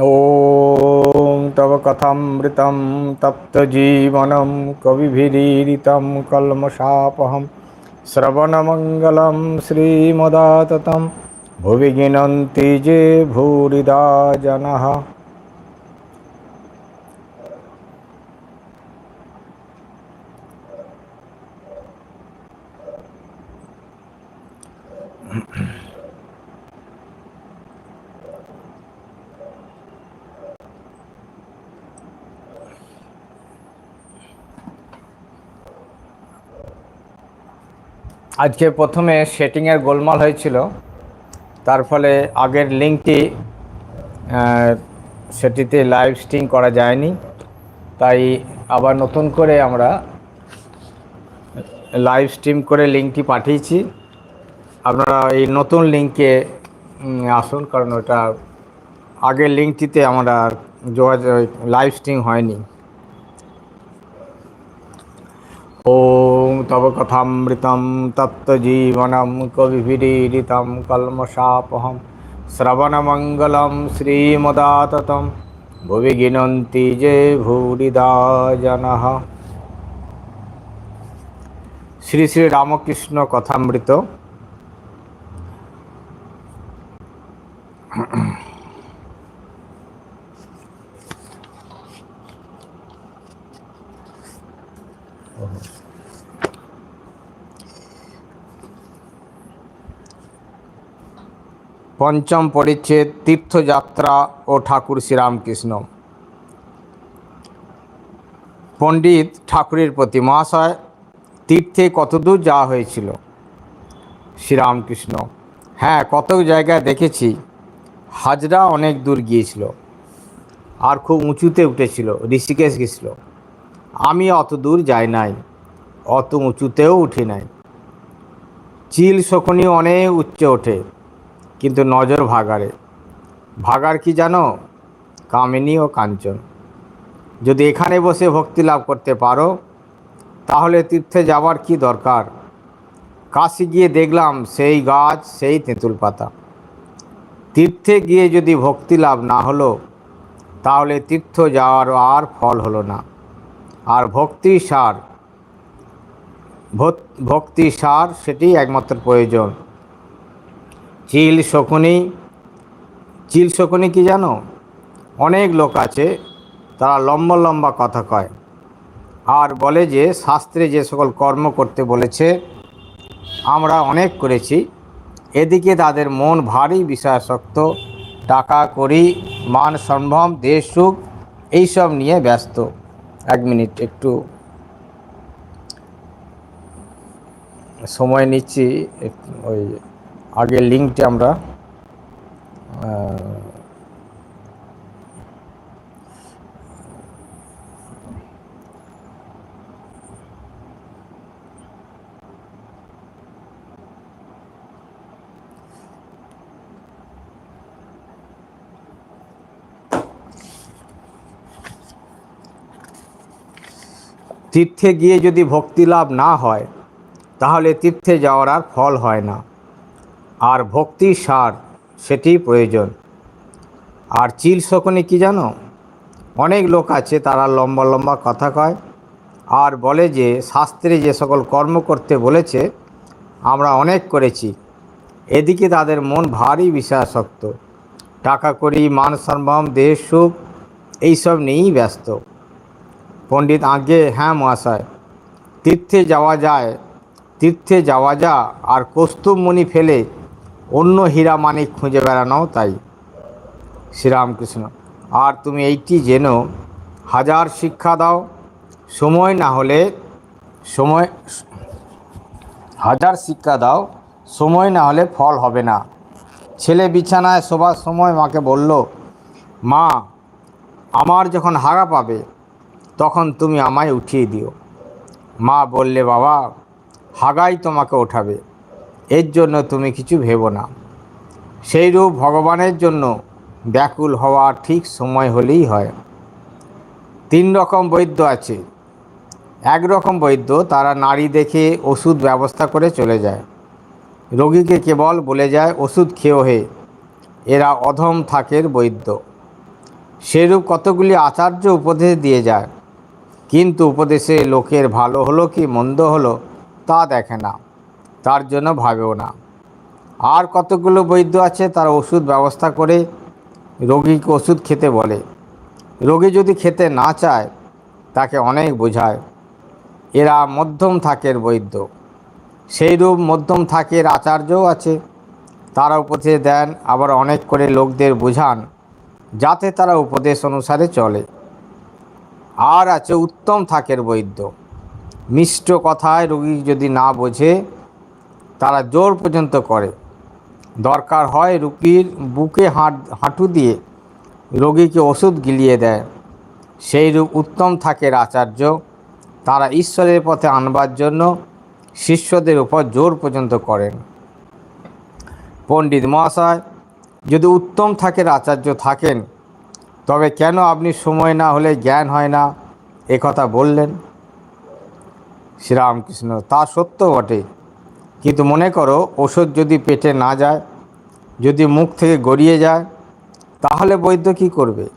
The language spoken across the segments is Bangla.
ॐ तव कथामृतं तप्तजीवनं कविभिरीडितं कल्मषापहं श्रवणमङ्गलं श्रीमदाततं भुवि गिनन्ति जे भूरिदा जनः আজকে প্রথমে সেটিংয়ের গোলমাল হয়েছিল। তার ফলে আগের লিঙ্কটি সেটিতে লাইভ স্ট্রিম করা যায়নি। তাই আবার নতুন করে আমরা লাইভ স্ট্রিম করে লিঙ্কটি পাঠিয়েছি। আপনারা এই নতুন লিঙ্কে আসুন, কারণ ওটা আগের লিঙ্কটিতে আমরা যোগাযোগ লাইভ স্ট্রিম হয়নি। ॐ तव कथामृतं तप्तजीवनं कविभिरीडितं कल्मषापहं श्रवणमङ्गलं श्रीमदाततं भुवि गिनन्ति जे भूरिदा जनः শ্রী শ্রী রামকৃষ্ণ কথামৃত পঞ্চম পরিচ্ছেদ, তীর্থযাত্রা ও ঠাকুর শ্রীরামকৃষ্ণ। পণ্ডিত ঠাকুরের প্রতি মহাশয়, তীর্থে কতদূর যাওয়া হয়েছিল? শ্রীরামকৃষ্ণ হ্যাঁ কত জায়গায় দেখেছি। হাজরা অনেক দূর গিয়েছিল। আর খুব উঁচুতে উঠেছিল, ঋষিকেশ গেছিল আমি অত দূর যাই নাই, অত উঁচুতেও উঠি নাই। চিল শকুনি অনেক উচ্চে ওঠে। কিন্তু নজর ভাগারে ভাগার কি জানো? কামিনী ও কাঞ্চন। যদি এখানে বসে ভক্তি লাভ করতে পারো, তাহলে তীর্থে যাওয়ার কি দরকার? কাশি গিয়ে দেখলাম সেই গাছ, সেই তেঁতুল পাতা। তীর্থে গিয়ে যদি ভক্তি লাভ না হলো, তাহলে তীর্থ যাওয়ার আর ফল হলো না। আর ভক্তি সার ভক- ভক্তি সার সেটি একমাত্র প্রয়োজন। চিল শকুনি। চিল শকুনি কি জানো? অনেক লোক আছে, তারা লম্বা লম্বা কথা কয়। আর বলে যে, শাস্ত্রে যে সকল কর্ম করতে বলেছে, আমরা অনেক করেছি। এদিকে তাদের মন ভারী বিষয়াসক্ত টাকা করি মান সম্ভ্রম, দেশ সুখ, এইসব নিয়ে ব্যস্ত। এক মিনিট, একটু সময় নিচ্ছি ওই আগের লিঙ্কটি আমরা, তীর্থে গিয়ে যদি ভক্তি লাভ না হয়, তাহলে তীর্থে যাওয়ার আর ফল হয় না। আর ভক্তি সার, সেটি প্রয়োজন। আর চিল শকুনি কি জানো? অনেক লোক আছে, তারা লম্বা লম্বা কথা কয়, আর বলে যে, শাস্ত্রে যে সকল কর্ম করতে বলেছে, আমরা অনেক করেছি। এদিকে তাদের মন ভারী বিষয়াসক্ত টাকা করি, মান সম্ভ্রম দেহ সুখ এইসব নিয়েই ব্যস্ত। পণ্ডিত আগে হ্যাঁ মহাশয়, তীর্থে যাওয়া যায়, তীর্থে যাওয়া যা, আর কস্তুমণি ফেলে অন্য হীরা মানিক খুঁজে বেড়ানো তাই। শ্রীরামকৃষ্ণ, আর তুমি এইটি জেনো, হাজার শিক্ষা দাও, সময় না হলে সময়, হাজার শিক্ষা দাও, সময় না হলে ফল হবে না। ছেলে বিছানায় শোবার সময় মাকে বলল, মা, আমার যখন হাগা পাবে, তখন তুমি আমায় উঠিয়ে দিও। মা বললে, বাবা, হাগাই তোমাকে ওঠাবে। এর জন্য তুমি কিছু ভেবো না। সেইরূপ ভগবানের জন্য ব্যাকুল হওয়া ঠিক সময় হলেই হয়। তিন রকম বৈদ্য আছে। এক রকম বৈদ্য, তারা নারী দেখে ওষুধ ব্যবস্থা করে চলে যায়। রোগীকে কেবল বলে যায়, ওষুধ খেয়েও হে। এরা অধম থাকের বৈদ্য। সেরূপ কতগুলি আচার্য উপদেশ দিয়ে যায়। কিন্তু উপদেশে লোকের ভালো হলো কি মন্দ হলো তা দেখে না। তার জন্য ভাবেও না। আর কতগুলো বৈদ্য আছে তারা ওষুধ ব্যবস্থা করে রোগীকে ওষুধ খেতে বলে। রোগী যদি খেতে না চায়, তাকে অনেক বোঝায়। এরা মধ্যম থাকের বৈদ্য সেইরূপ মধ্যম থাকের আচার্যও আছে। তারা উপদেশ দেন, আবার অনেক করে লোকদের বোঝান, যাতে তারা উপদেশ অনুসারে চলে। আর আছে উত্তম থাকের বৈদ্য মিষ্ট কথায় রোগী যদি না বোঝে তারা জোর পর্যন্ত করে। দরকার হয় রুগীর বুকে হাঁট, হাঁটু দিয়ে রোগীকে ওষুধ গিলিয়ে দেয়। সেই রূপ উত্তম থাকে আচার্য। তারা ঈশ্বরের পথে আনবার জন্য শিষ্যদের উপর জোর পর্যন্ত করেন। পণ্ডিত মহাশয়, যদি উত্তম থাকের আচার্য থাকেন, তবে কেন আপনি সময় না হলে জ্ঞান হয় না? এ কথা বললেন। শ্রীরামকৃষ্ণ, তা সত্য বটে। কিন্তু মনে করো ওষুধ যদি পেটে না যায়, যদি মুখ থেকে গড়িয়ে যায়, তাহলে বৈদ্য কী করবে?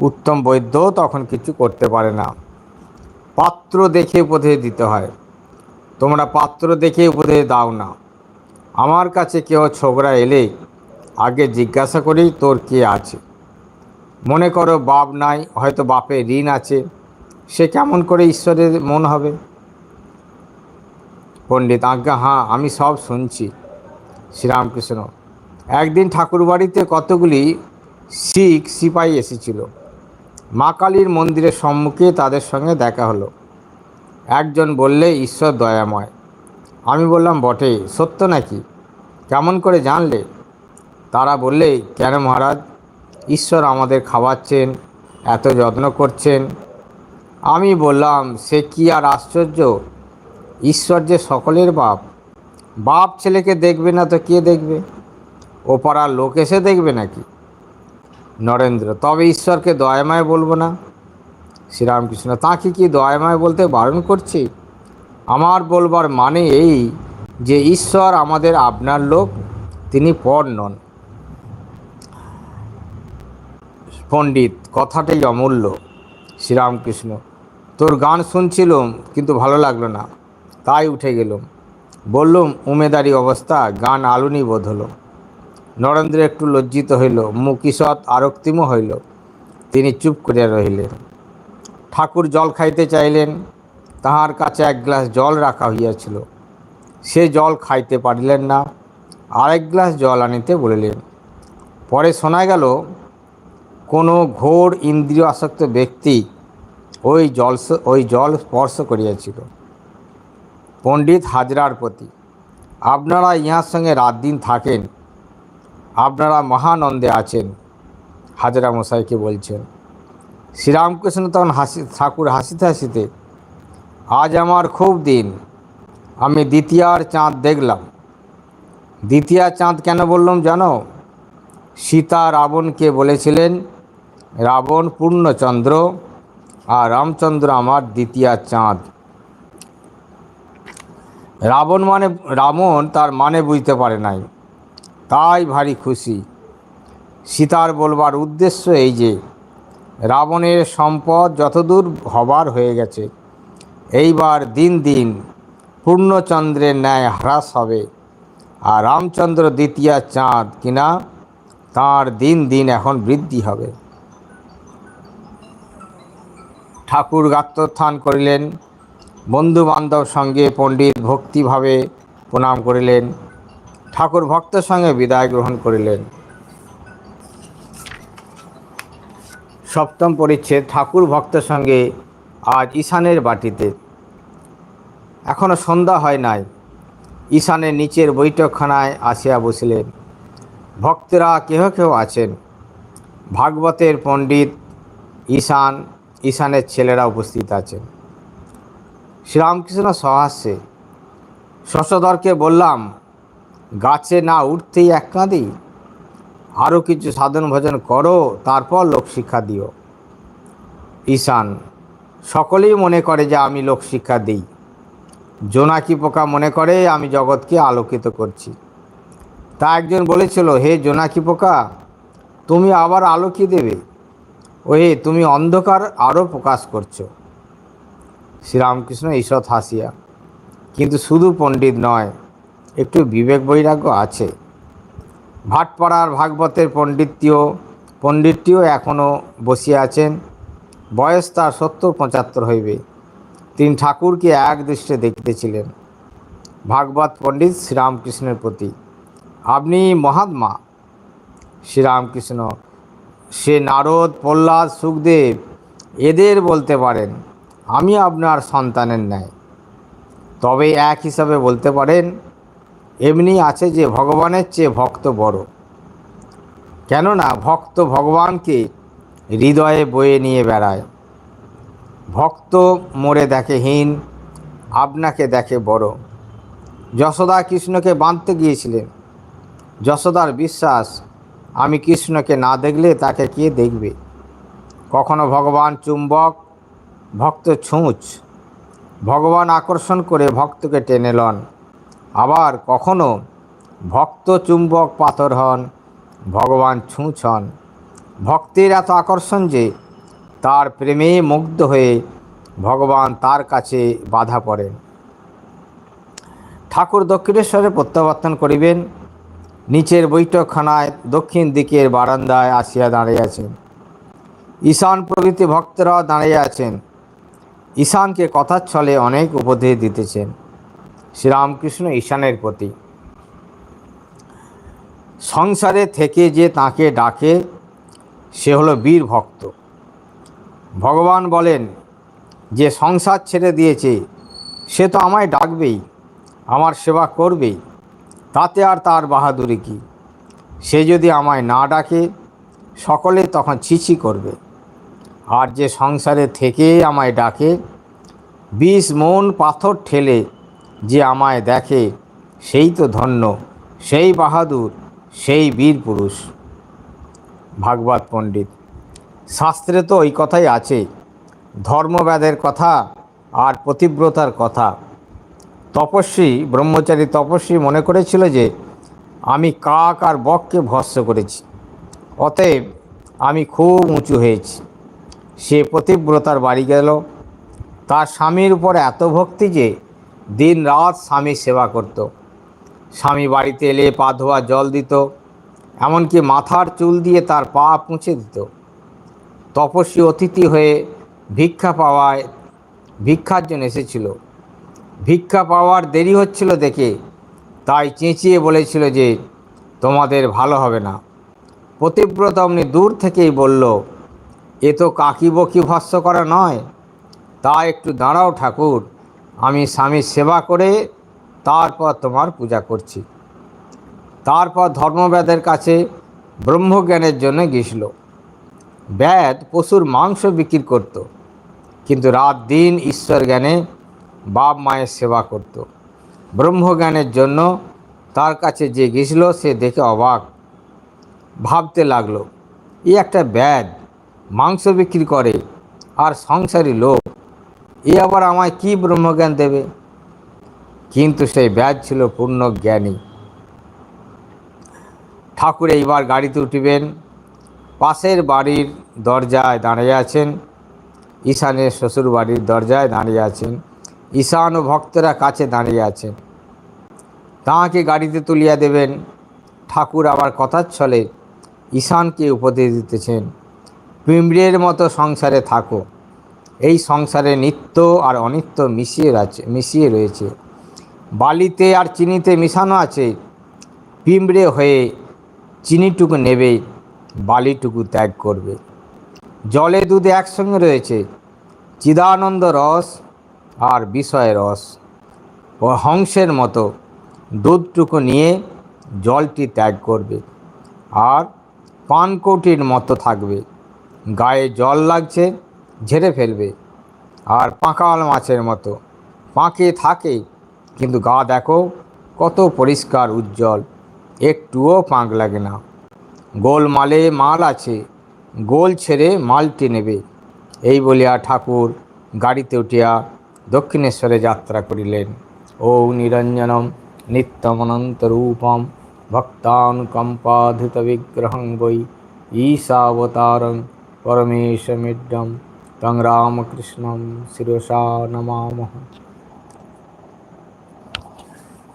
উত্তম বৈদ্য তখন কিছু করতে পারে না। পাত্র দেখে উপদেশ দিতে হয়। তোমরা পাত্র দেখে উপদেশ দাও না। আমার কাছে কেউ ছোকরা এলে আগে জিজ্ঞাসা করি, তোর কে আছে? মনে করো বাপ নাই, হয়তো বাপের ঋণ আছে। সে কেমন করে ঈশ্বরের মন হবে? পণ্ডিত, আজ্ঞা হ্যাঁ আমি সব শুনছি। শ্রীরামকৃষ্ণ, একদিন ঠাকুরবাড়িতে কতগুলি শিখ সিপাহী এসেছিল। মা কালীর মন্দিরের সম্মুখে তাদের সঙ্গে দেখা হলো। একজন বললে, ঈশ্বর দয়াময়। আমি বললাম, বটে, সত্য নাকি? কেমন করে জানলে? তারা বললে, কেন মহারাজ? ঈশ্বর আমাদের খাওয়াচ্ছেন, এত যত্ন করছেন। আমি বললাম, সে কি আর আশ্চর্য? ঈশ্বর যে সকলের বাপ বাপ ছেলেকে দেখবে না তো কে দেখবে? ও পাড়ার লোক এসে দেখবে নাকি? নরেন্দ্র, তবে ঈশ্বরকে দয়াময় বলব না। শ্রীরামকৃষ্ণ, তাকে কি দয়াময় বলতে বারণ করছি? আমার বলবার মানে এই যে ঈশ্বর আমাদের আপনার লোক, তিনি পর নন। পণ্ডিত, কথাটাই অমূল্য। শ্রীরামকৃষ্ণ, তোর গান শুনছিলাম, কিন্তু ভালো লাগল না। তাই উঠে গেলুম। বললুম, উমেদারি অবস্থা, গান আলুনি বোধ হলো। নরেন্দ্র একটু লজ্জিত হইল ঈষৎ আরক্তিম হইল। তিনি চুপ করিয়া রহিলেন। ঠাকুর জল খাইতে চাইলেন, তাহার কাছে এক গ্লাস জল রাখা হইয়াছিল। সে জল খাইতে পারিলেন না, আরেক গ্লাস জল আনিতে বলিলেন, পরে শোনা গেল, কোনো ঘোর ইন্দ্রিয় আসক্ত ব্যক্তি ওই জল ওই জল স্পর্শ করিয়াছিল। পণ্ডিত হাজরার প্রতি। আপনারা ইহার সঙ্গে রাত দিন থাকেন। আপনারা মহানন্দে আছেন, হাজরা মশাইকে বলছেন। শ্রীরামকৃষ্ণ তখন হাসি, ঠাকুর হাসিতে হাসিতে, আজ আমার খুব দিন, আমি দ্বিতীয়ার চাঁদ দেখলাম। দ্বিতীয় চাঁদ কেন বললাম জানো? সীতা রাবণকে বলেছিলেন, রাবণ পূর্ণচন্দ্র, আর রামচন্দ্র আমার দ্বিতীয় চাঁদ। রাবণ মানে রাবণ তার মানে বুঝতে পারে নাই। তাই ভারী খুশি। সীতার বলবার উদ্দেশ্য এই যে, রাবণের সম্পদ যতদূর হবার হয়ে গেছে, এইবার দিন দিন পূর্ণচন্দ্রের ন্যায় হ্রাস হবে আর রামচন্দ্র দ্বিতীয় চাঁদ কিনা, তার দিন দিন এখন বৃদ্ধি হবে। ঠাকুর গাত্রোত্থান করিলেন। বন্ধু বান্ধব সঙ্গে পণ্ডিত ভক্তিভাবে প্রণাম করিলেন, ঠাকুর ভক্তের সঙ্গে বিদায় গ্রহণ করিলেন। সপ্তম পরিচ্ছেদ, ঠাকুর ভক্তের সঙ্গে আজ ঈশানের বাটিতে। এখনও সন্ধ্যা হয় নাই, ঈশানের নিচের বৈঠকখানায় আসিয়া বসিলেন। ভক্তরা কেহ কেহ আছেন? ভাগবতের পণ্ডিত ঈশান, ঈশানের ছেলেরা উপস্থিত আছেন। শ্রীরামকৃষ্ণ সহাস্যে শশধরকে বললাম, গাছে না উঠতেই এক কাঁদি আরও কিছু সাধন ভজন করো, তারপর লোকশিক্ষা দিও। ঈশান, সকলেই মনে করে যে আমি লোকশিক্ষা দিই। জোনাকি পোকা মনে করে? আমি জগৎকে আলোকিত করছি। তা একজন বলেছিল, হে জোনাকি পোকা, তুমি আবার আলো কি দেবে? ও হে তুমি অন্ধকার আরও প্রকাশ করছ। শ্রীরামকৃষ্ণ ঈষৎ হাসিয়া। কিন্তু শুধু পণ্ডিত নয়, একটু বিবেক বৈরাগ্য আছে। ভাটপাড়ার ভাগবতের পণ্ডিতটিও পণ্ডিতটিও এখনও বসিয়া আছেন। বয়স তার সত্তর পঁচাত্তর হইবে। তিনি ঠাকুরকে এক দৃষ্টে দেখিতেছিলেন, ভাগবত পণ্ডিত শ্রীরামকৃষ্ণের প্রতি। আপনি মহাত্মা? শ্রীরামকৃষ্ণ, সে নারদ, প্রহ্লাদ, সুখদেব, এদের বলতে পারেন। আমি আপনার সন্তানের ন্যায়। তবে এক হিসাবে বলতে পারেন, এমনি আছে যে ভগবানের চেয়ে ভক্ত বড়। কেননা ভক্ত ভগবানকে হৃদয়ে বয়ে নিয়ে বেড়ায়। ভক্ত মোড়ে দেখে হীন, আপনাকে দেখে বড়। যশোদা কৃষ্ণকে বাঁধতে গিয়েছিলেন। যশোদার বিশ্বাস, আমি কৃষ্ণকে না দেখলে তাকে কে দেখবে? কখনো ভগবান চুম্বক ভক্ত ছুঁচ। ভগবান আকর্ষণ করে ভক্তকে টেনে লন। আবার কখনো ভক্ত চুম্বক পাথর হন, ভগবান ছুঁচ হন। ভক্তের এত আকর্ষণ যে তার প্রেমে মুগ্ধ হয়ে ভগবান তার কাছে বাধা পড়েন। ঠাকুর দক্ষিণেশ্বরে প্রত্যাবর্তন করিবেন। নিচের বৈঠকখানায় দক্ষিণ দিকের বারান্দায় আসিয়া দাঁড়িয়ে আছেন ঈশান প্রভৃতি ভক্তরা দাঁড়িয়ে আছেন। ঈশানকে কথার ছলে অনেক উপদেশ দিতেছেন। শ্রীরামকৃষ্ণ ঈশানের প্রতি। সংসারে থেকে যে তাকে ডাকে, সে হলো বীর ভক্ত। ভগবান বলেন, যে সংসার ছেড়ে দিয়েছে, সে তো আমায় ডাকবেই, আমার সেবা করবেই। তাতে আর তার বাহাদুরি কি? সে যদি আমায় না ডাকে, সকলে তখন ছিছি করবে। আর যে সংসারে থেকে আমায় ডাকে, বিষ, মন, পাথর ঠেলে যে আমায় দেখে, সেই তো ধন্য, সেই বাহাদুর, সেই বীর পুরুষ। ভাগবত পণ্ডিত, শাস্ত্রে তো ওই কথাই আছে ধর্মব্যাধের কথা আর প্রতিব্রতার কথা। তপস্বী, ব্রহ্মচারী তপস্বী মনে করেছিল যে, আমি কাক আর বককে ভস্য করেছি, অতএব আমি খুব উঁচু হয়েছি। সে পতিব্রতার বাড়ি গেল। তার স্বামীর উপর এত ভক্তি যে দিন রাত স্বামীর সেবা করত। স্বামী বাড়িতে এলে পা ধোয়া জল দিত, এমনকি মাথার চুল দিয়ে তার পা পুঁছে দিত। তপস্বী অতিথি হয়ে ভিক্ষা পাওয়ায় ভিক্ষার জন্য এসেছিল। ভিক্ষা পাওয়ার দেরি হচ্ছিল দেখে তাই চেঁচিয়ে বলেছিল যে, তোমাদের ভালো হবে না। পতিব্রত অমনি দূর থেকেই বলল এ তো কাকি বকি ভস্য করা নয়। তা একটু দাঁড়াও ঠাকুর, আমি স্বামীর সেবা করে তারপর তোমার পূজা করছি। তারপর ধর্মব্যাদের কাছে ব্রহ্মজ্ঞানের জন্য গেছিল ব্যাদ পশুর মাংস বিক্রি করত, কিন্তু রাত দিন ঈশ্বর জ্ঞানে বাপ মায়ের সেবা করত। ব্রহ্মজ্ঞানের জন্য তার কাছে যে গেছিল সে দেখে অবাক, ভাবতে লাগল, এ একটা ব্যাদ মাংস বিক্রি করে আর সংসারী লোক। এ আবার আমায় কি ব্রহ্মজ্ঞান দেবে? কিন্তু সেই ব্যাজ ছিল পূর্ণ জ্ঞানী। ঠাকুর এইবার গাড়িতে উঠিবেন, পাশের বাড়ির দরজায় দাঁড়িয়ে আছেন, ঈশানের শ্বশুর বাড়ির দরজায় দাঁড়িয়ে আছেন, ঈশান ও ভক্তরা কাছে দাঁড়িয়ে আছেন। তাঁকে গাড়িতে তুলিয়া দেবেন। ঠাকুর আবার কথার ছলে ঈশানকে উপদেশ দিতেছেন। পিঁমড়ের মতো সংসারে থাকো। এই সংসারে নিত্য আর অনিত্য মিশিয়ে আছে মিশিয়ে রয়েছে। বালিতে আর চিনিতে মিশানো আছে। পিঁমড়ে হয়ে চিনিটুকু নেবে, বালিটুকু ত্যাগ করবে। জলে দুধে একসঙ্গে রয়েছে। চিদানন্দ রস আর বিষয় রস। ও হংসের মতো দুধটুকু নিয়ে জলটি ত্যাগ করবে। আর পানকৌটির মতো থাকবে। গায়ে জল লাগছে, ঝেড়ে ফেলবে। আর পাঁকাল মাছের মতো। পাঁকে থাকে, কিন্তু গা দেখো কত পরিষ্কার উজ্জ্বল। একটুও পাঁক লাগে না। গোলমালে মাল আছে, গোল ছেড়ে মালটি নেবে। এই বলিয়া ঠাকুর গাড়িতে উঠিয়া দক্ষিণেশ্বরে যাত্রা করিলেন। ও নিরঞ্জনম নিত্যমনন্ত নিত্যমনন্তরূপম ভক্তানুকম্পাধিত বিগ্রহং বৈ ঈশাবতারং পরমেশমিড্ডম তং রামকৃষ্ণম শিরসা নমামহ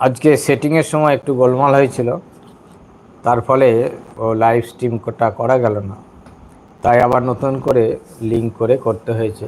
আজকে সেটিংয়ের সময় একটু গোলমাল হয়েছিল। তার ফলে ও লাইভ স্ট্রিমটা করা গেল না। তাই আবার নতুন করে লিঙ্ক করে করতে হয়েছে।